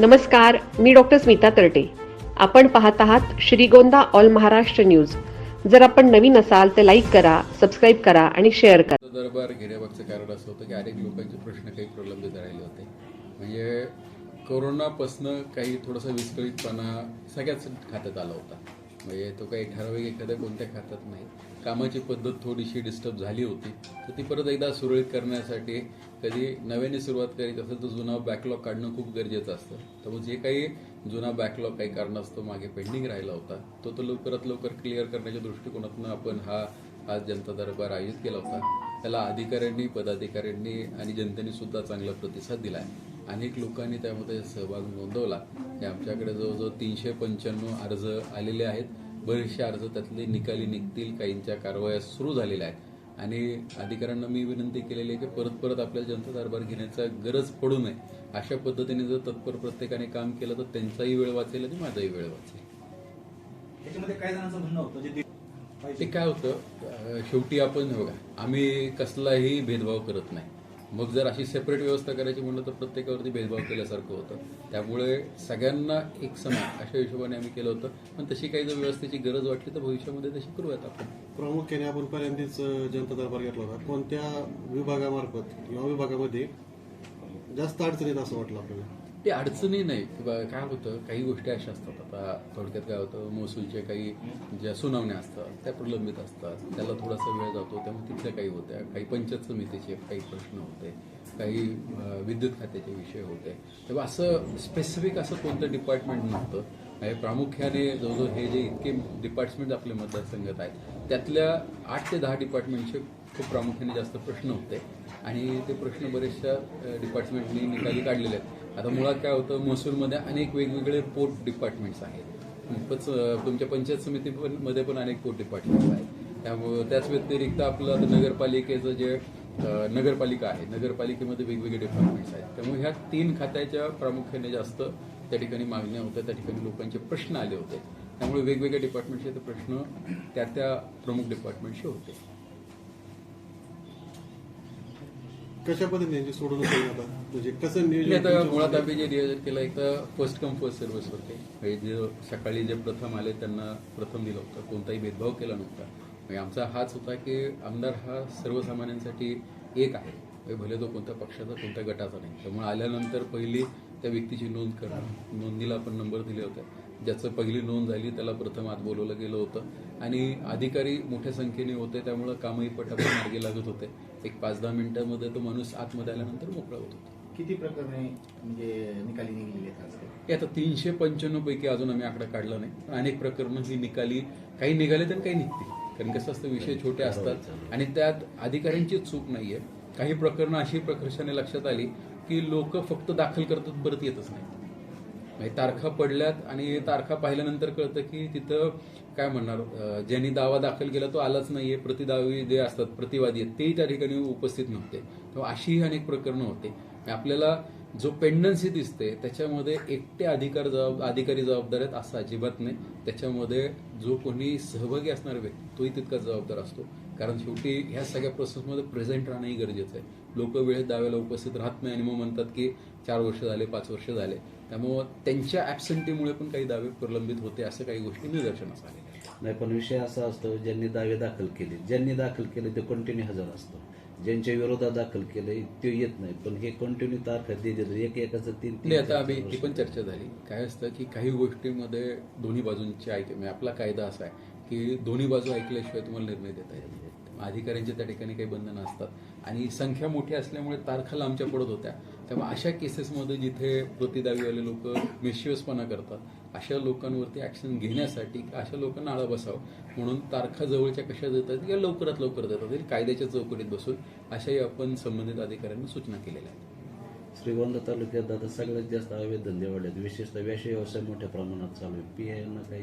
नमस्कार मी डॉक्टर स्मिता तरटे. आपण पाहत आहात श्रीगोंदा ऑल महाराष्ट्र न्यूज. जर आपण नवीन असाल तर लाईक करा सबस्क्राईब करा आणि शेअर करा. दरबार घेण्यामागचं कारण असं होतं की अनेक लोकांचे प्रश्न काही प्रलंबित राहिले होते. म्हणजे कोरोनापासनं काही थोडासा विस्कळीतपणा सगळ्याच खात्यात आला होता. म्हणजे तो काही ठराविक एखाद्या कोणत्या खात्यात नाही. कामाची पद्धत थोडीशी डिस्टर्ब झाली होती. तर ती परत एकदा सुरळीत करण्यासाठी कधी नव्याने सुरुवात करीत असेल तर जुना बॅकलॉग काढणं खूप गरजेचं असतं. त्यामुळे जे काही जुना बॅकलॉग काही कारणास्तव मागे पेंडिंग राहिला होता तो तो लवकरात लवकर क्लिअर करण्याच्या दृष्टिकोनातून आपण हा आज जनता दरबार आयोजित केला होता. त्याला अधिकाऱ्यांनी पदाधिकाऱ्यांनी आणि जनतेने सुद्धा चांगला प्रतिसाद दिला आहे. अनेक लोकांनी त्यामध्ये सहभाग नोंदवला. हे आमच्याकडे जवळजवळ तीनशे पंच्याण्णव अर्ज आलेले आहेत. बरेचसे अर्ज त्यातले निकाली निघतील काहींच्या कारवाया सुरू झालेल्या आहेत. आणि अधिकाऱ्यांना मी विनंती केलेली आहे की परत परत आपल्याला जनता दरबार घेण्याचा गरज पडू नये. अशा पद्धतीने जर तत्पर प्रत्येकाने काम केलं तर त्यांचाही वेळ वाचेल आणि माझाही वेळ वाचेल. ते- काय होतं शेवटी आपण बघा आम्ही कसलाही भेदभाव करत नाही. मग जर अशी सेपरेट व्यवस्था करायची म्हणलं तर प्रत्येकावरती भेदभाव केल्यासारखं होतं. त्यामुळे सगळ्यांना एक समान अशा हिशोबाने आम्ही केलं होतं. पण तशी काही जर व्यवस्थेची गरज वाटली तर भविष्यामध्ये तशी करूयात आपण. प्रामुख्याने आपण पहिल्यांदाच जनता दरबार घेतला होता. कोणत्या विभागामार्फत किंवा विभागामध्ये जास्त अडचणीत असं वाटलं आपल्याला? ते अडचणी नाही काय होतं काही गोष्टी अशा असतात. आता थोडक्यात काय होतं महसूलच्या काही ज्या सुनावण्या असतात त्या प्रलंबित असतात. त्याला थोडासा वेळ जातो त्यामुळे तिथल्या काही होत्या. काही पंचायत समितीचे काही प्रश्न होते. काही विद्युत खात्याचे विषय होते. तेव्हा असं स्पेसिफिक असं कोणतं डिपार्टमेंट नव्हतं. हे प्रामुख्याने जवळजवळ हे जे इतके डिपार्टमेंट आपले मतदारसंघात आहेत त्यातल्या आठ ते दहा डिपार्टमेंटचे खूप प्रामुख्याने जास्त प्रश्न होते. आणि ते प्रश्न बरेचशा डिपार्टमेंटनी निकाली काढलेले आहेत. आता मुळात काय होतं महसूलमध्ये अनेक वेगवेगळे पोर्ट डिपार्टमेंट्स आहेत. तुमच्या पंचायत समिती पण मध्ये पण अनेक पोर्ट डिपार्टमेंट्स आहेत. त्यामुळं त्याच व्यतिरिक्त आपलं आता नगरपालिकेचं जे नगरपालिका आहे नगरपालिकेमध्ये वेगवेगळे डिपार्टमेंट्स आहेत. त्यामुळे ह्या तीन खात्याच्या प्रामुख्याने जास्त त्या ठिकाणी मागण्या होत्या त्या ठिकाणी लोकांचे प्रश्न आले होते. त्यामुळे वेगवेगळ्या डिपार्टमेंटचे ते प्रश्न त्या त्या प्रमुख डिपार्टमेंटचे होते. कशा पद्धतीने आता? म्हणजे कसं नियोजन आता मुळात? आम्ही जे नियोजन केलं एक तर फर्स्ट कम फर्स्ट सर्व्हिस होते. म्हणजे जे सकाळी जे प्रथम आले त्यांना प्रथम दिलं होतं. कोणताही भेदभाव केला नव्हता. म्हणजे आमचा हाच होता की आमदार हा सर्वसामान्यांसाठी एक आहे. म्हणजे भले तो कोणत्या पक्षाचा कोणत्या गटाचा नाही. त्यामुळे आल्यानंतर पहिली त्या व्यक्तीची नोंद करणं. नोंदीला आपण नंबर दिले होते. ज्याचं पहिली नोंद झाली त्याला प्रथम आत बोलवलं गेलं होतं. आणि अधिकारी मोठ्या संख्येने होते त्यामुळं कामही पटापट मार्गी लागत होते. एक पाच दहा मिनिटांमध्ये तो माणूस आतमध्ये आल्यानंतर मोकळा होत होता. किती प्रकरणे म्हणजे निकाली निघलेली? हे आता तीनशे पंच्याण्णव पैकी अजून आम्ही आकडा काढला नाही. पण अनेक प्रकरणं ही निकाली काही निघाले तर काही निघतील. कारण कसं असतं विषय छोटे असतात. आणि त्यात अधिकाऱ्यांची चूक नाहीये. काही प्रकरणं अशी प्रकर्षाने लक्षात आली की लोक फक्त दाखल करतात परत येतच नाही म्हणजे तारखा पडल्यात आणि तारखा पाहिल्यानंतर कळतं की तिथं काय म्हणणार ज्यांनी दावा दाखल केला तो आलाच नाहीये प्रतिदावी जे असतात प्रतिवादी आहेत तेही त्या ठिकाणी उपस्थित नव्हते. तेव्हा अशीही अनेक प्रकरणं होते. आपल्याला जो पेंडन्सी दिसते त्याच्यामध्ये एकटे अधिकार जबाब अधिकारी जबाबदार आहेत असं अजिबात नाही. त्याच्यामध्ये जो कोणी सहभागी असणारा व्यक्ती तोही तितकाच जबाबदार असतो. कारण शेवटी ह्या सगळ्या प्रोसेसमध्ये प्रेझेंट राहणंही गरजेचं आहे. लोक वेळेत दाव्याला उपस्थित राहत नाही आणि मग म्हणतात की चार वर्ष झाले पाच वर्ष झाले. त्यामुळं त्यांच्या ॲबसेंटीमुळे पण काही दावे प्रलंबित होते असं काही गोष्टी निदर्शनास आलेल्या आहेत. नाही पण विषय असा असतो ज्यांनी दावे दाखल केले ज्यांनी दाखल केले ते कंटिन्यू हजर असतो ज्यांच्या विरोधात दाखल केले ते येत नाही. पण हे कंटिन्यू तारखा दे देतात एक एकाचं तीन नाही आता आम्ही ती पण चर्चा झाली. काय असतं की काही गोष्टीमध्ये दोन्ही बाजूंची ऐक म्हणजे आपला कायदा असा आहे की दोन्ही बाजू ऐकल्याशिवाय तुम्हाला निर्णय देता येत अधिकाऱ्यांच्या त्या ठिकाणी काही बंधनं असतात. आणि संख्या मोठी असल्यामुळे तारखा लांबच्या पडत होत्या. त्यामुळे अशा केसेसमध्ये जिथे प्रतिदावीवाले लोक मिशिवसपणा करतात अशा लोकांवरती ऍक्शन घेण्यासाठी अशा लोकांना आळा बसावं. म्हणून तारखा जवळच्या कशा देतात या लवकरात लवकर देतात. येईल कायद्याच्या चौकटीत बसून अशाही आपण संबंधित अधिकाऱ्यांना सूचना केलेल्या आहेत. श्रीगोंदा तालुक्यात आता सगळ्यात जास्त अवैध धंदे वाढलेत विशेषतः व्यावसाय व्यवसाय मोठ्या प्रमाणात चालू आहे. पी काही